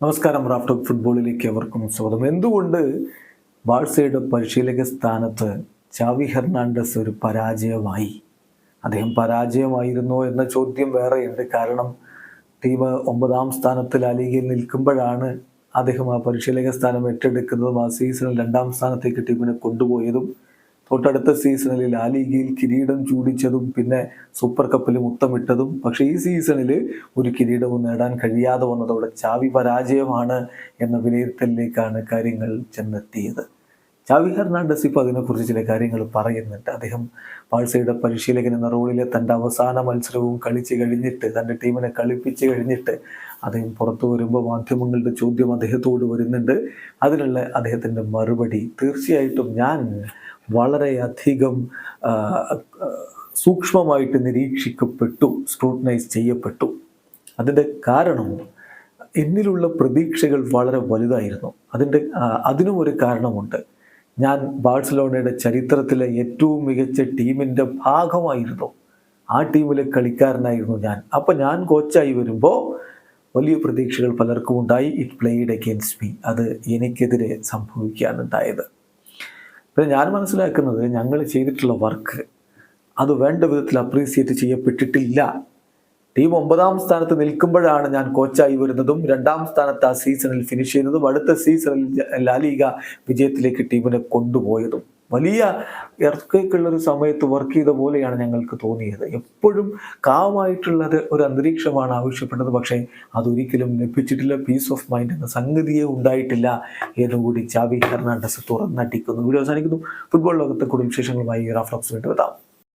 നമസ്കാരം റാഫ്റ്റോ ഫുട്ബോളിലേക്ക് അവർക്കും സ്വാഗതം. എന്തുകൊണ്ട് ബാഴ്സയുടെ പരിശീലക സ്ഥാനത്ത് ചാവി ഹെർണാണ്ടസ് ഒരു പരാജയമായി? അദ്ദേഹം പരാജയമായിരുന്നോ എന്ന ചോദ്യം വേറെയുണ്ട്. കാരണം ടീം ഒമ്പതാം സ്ഥാനത്ത് അലീഗിൽ നിൽക്കുമ്പോഴാണ് അദ്ദേഹം ആ പരിശീലക സ്ഥാനം ഏറ്റെടുക്കുന്നതും ആ സീസണിൽ രണ്ടാം സ്ഥാനത്തേക്ക് ടീമിനെ കൊണ്ടുപോയതും തൊട്ടടുത്ത സീസണിൽ ലാ ലീഗയിൽ കിരീടം ചൂടിച്ചതും പിന്നെ സൂപ്പർ കപ്പിൽ മുത്തമിട്ടതും. പക്ഷേ ഈ സീസണിൽ ഒരു കിരീടവും നേടാൻ കഴിയാതെ വന്നതോടെ ചാവി പരാജയമാണ് എന്ന വിലയിരുത്തലിലേക്കാണ് കാര്യങ്ങൾ ചെന്നെത്തിയത്. ചാവി ഹെർണാണ്ടസ് ഇപ്പോൾ അതിനെക്കുറിച്ച് ചില കാര്യങ്ങൾ പറയുന്നുണ്ട്. അദ്ദേഹം പാഴ്സയുടെ പരിശീലകൻ എന്ന റോളിലെ തന്റെ അവസാന മത്സരവും കളിച്ച് കഴിഞ്ഞിട്ട് തന്റെ ടീമിനെ കളിപ്പിച്ച് കഴിഞ്ഞിട്ട് അദ്ദേഹം പുറത്തു വരുമ്പോൾ മാധ്യമങ്ങളുടെ ചോദ്യം അദ്ദേഹത്തോട് വരുന്നുണ്ട്. അതിനുള്ള അദ്ദേഹത്തിന്റെ മറുപടി തീർച്ചയായിട്ടും ഞാൻ വളരെയധികം സൂക്ഷ്മമായിട്ട് നിരീക്ഷിക്കപ്പെട്ടു സ്ക്രൂട്ടനൈസ് ചെയ്യപ്പെട്ടു. അതിന്റെ കാരണം എന്നിലുള്ള പ്രതീക്ഷകൾ വളരെ വലുതായിരുന്നു. അതിന്റെ അതിനും ഒരു കാരണമുണ്ട്. ഞാൻ ബാഴ്സലോണയുടെ ചരിത്രത്തിലെ ഏറ്റവും മികച്ച ടീമിന്റെ ഭാഗമായിരുന്നു. ആ ടീമിലെ കളിക്കാരനായിരുന്നു ഞാൻ. അപ്പോൾ ഞാൻ കോച്ചായി വരുമ്പോൾ വലിയ പ്രതീക്ഷകൾ പലർക്കും ഉണ്ടായി. ഇറ്റ് പ്ലേഡ് അഗെയിൻസ്റ്റ് മീ അത് എനിക്കെതിരെ സംഭവിക്കാനുണ്ടായത് പിന്നെ ഞാൻ മനസ്സിലാക്കുന്നത് ഞങ്ങൾ ചെയ്തിട്ടുള്ള വർക്ക് അത് വേണ്ട വിധത്തിൽ അപ്രീസിയേറ്റ് ചെയ്യപ്പെട്ടിട്ടില്ല. ടീം ഒമ്പതാം സ്ഥാനത്ത് നിൽക്കുമ്പോഴാണ് ഞാൻ കോച്ചായി വരുന്നതും രണ്ടാം സ്ഥാനത്ത് ആ സീസണിൽ ഫിനിഷ് ചെയ്യുന്നതും അടുത്ത സീസണിൽ ലാലിക വിജയത്തിലേക്ക് ടീമിനെ കൊണ്ടുപോയതും. വലിയ ഇറക്കേക്കുള്ള ഒരു സമയത്ത് വർക്ക് ചെയ്ത പോലെയാണ് ഞങ്ങൾക്ക് തോന്നിയത്. എപ്പോഴും കാമായിട്ടുള്ളത് ഒരു അന്തരീക്ഷമാണ് ആവശ്യപ്പെട്ടത്. പക്ഷേ അതൊരിക്കലും ലഭിച്ചിട്ടില്ല. പീസ് ഓഫ് മൈൻഡ് എന്ന സംഗതിയെ ഉണ്ടായിട്ടില്ല. എന്നുകൂടി ചാവി ഹെർണാണ്ടസ് തുറന്നടിക്കുന്നു. വീഡിയോ അവസാനിക്കുന്നു. ഫുട്ബോൾ ലോകത്തെ കൂടുതൽ വിശേഷങ്ങളുമായി റാഫ്ലോക്സ് വേണ്ടി വരാം